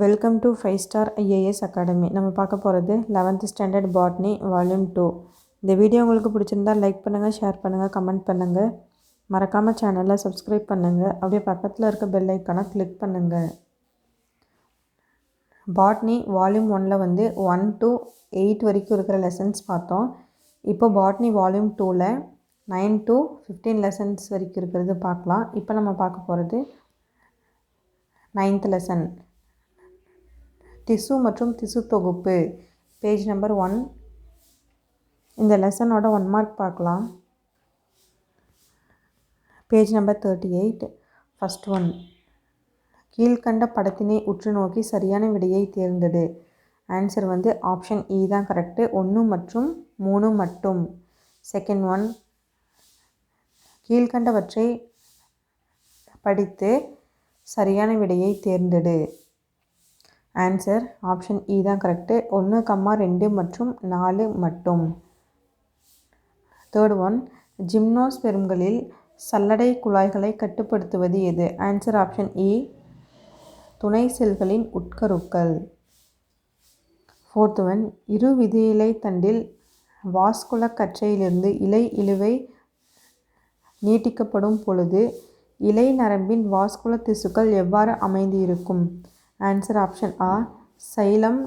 Welcome to five star IAS academy. நம்ம பார்க்க போகிறது eleventh standard botany volume two. இந்த வீடியோ உங்களுக்கு பிடிச்சிருந்தா லைக் பண்ணுங்கள் ஷேர் பண்ணுங்கள் கமெண்ட் பண்ணுங்கள் மறக்காமல் சேனலை சப்ஸ்கிரைப் பண்ணுங்கள் அப்படியே பக்கத்தில் இருக்க பெல் ஐக்கானை கிளிக் பண்ணுங்கள் பாட்னி வால்யூம் ஒனில் வந்து ஒன் டு எயிட் வரைக்கும் இருக்கிற லெசன்ஸ் பார்த்தோம். இப்போ பாட்னி வால்யூம் டூவில் நைன் டு ஃபிஃப்டீன் லெசன்ஸ் வரைக்கும் இருக்கிறது பார்க்கலாம். இப்போ நம்ம பார்க்க போகிறது நைன்த் லெசன் திசு மற்றும் திசு தொகுப்பு. பேஜ் நம்பர் ஒன் இந்த லெசனோட ஒன் மார்க் பார்க்கலாம். Page number thirty eight first one கீழ்கண்ட படத்தினை உற்று நோக்கி சரியான விடையை தேர்ந்தது ஆன்சர் வந்து ஆப்ஷன் இ e தான் கரெக்டு ஒன்று மற்றும் மூணு மட்டும். செகண்ட் ஒன் கீழ்கண்டவற்றை படித்து சரியான விடையை தேர்ந்தெடு. ஆன்சர் ஆப்ஷன் இ தான் கரெக்டு ஒன்று கம்மா ரெண்டு மற்றும் நாலு மட்டும். தேர்ட் ஒன் ஜிம்னோஸ்பெர்ம்களில் சல்லடை குழாய்களை கட்டுப்படுத்துவது எது? ஆன்சர் ஆப்ஷன் இ துணை செல்களின் உட்கருக்கள். ஃபோர்த் ஒன் இரு விதியிலை தண்டில் வாஸ்குல கற்றையிலிருந்து இலை இழுவை நீட்டிக்கப்படும் பொழுது இலை நரம்பின் வாஸ்குல திசுக்கள் எவ்வாறு அமைந்து இருக்கும் ஆன்சர் ஆப்ஷன் ஆ சைலம்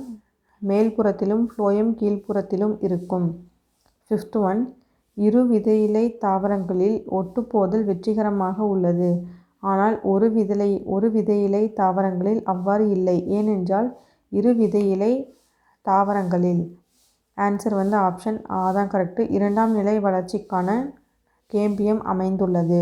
மேல்புறத்திலும் ஃப்ளோயம் கீழ்ப்புறத்திலும் இருக்கும். ஃபிஃப்த் ஒன் இரு விதையிலை தாவரங்களில் ஒட்டுப்போதல் வெற்றிகரமாக உள்ளது. ஆனால் ஒரு விதலை ஒரு விதையிலை தாவரங்களில் அவ்வாறு இல்லை. ஏனென்றால் இரு விதையிலை தாவரங்களில். ஆன்சர் வந்து ஆப்ஷன் ஆ தான் கரெக்டு இரண்டாம் நிலை வளர்ச்சிக்கான கேம்பியம் அமைந்துள்ளது.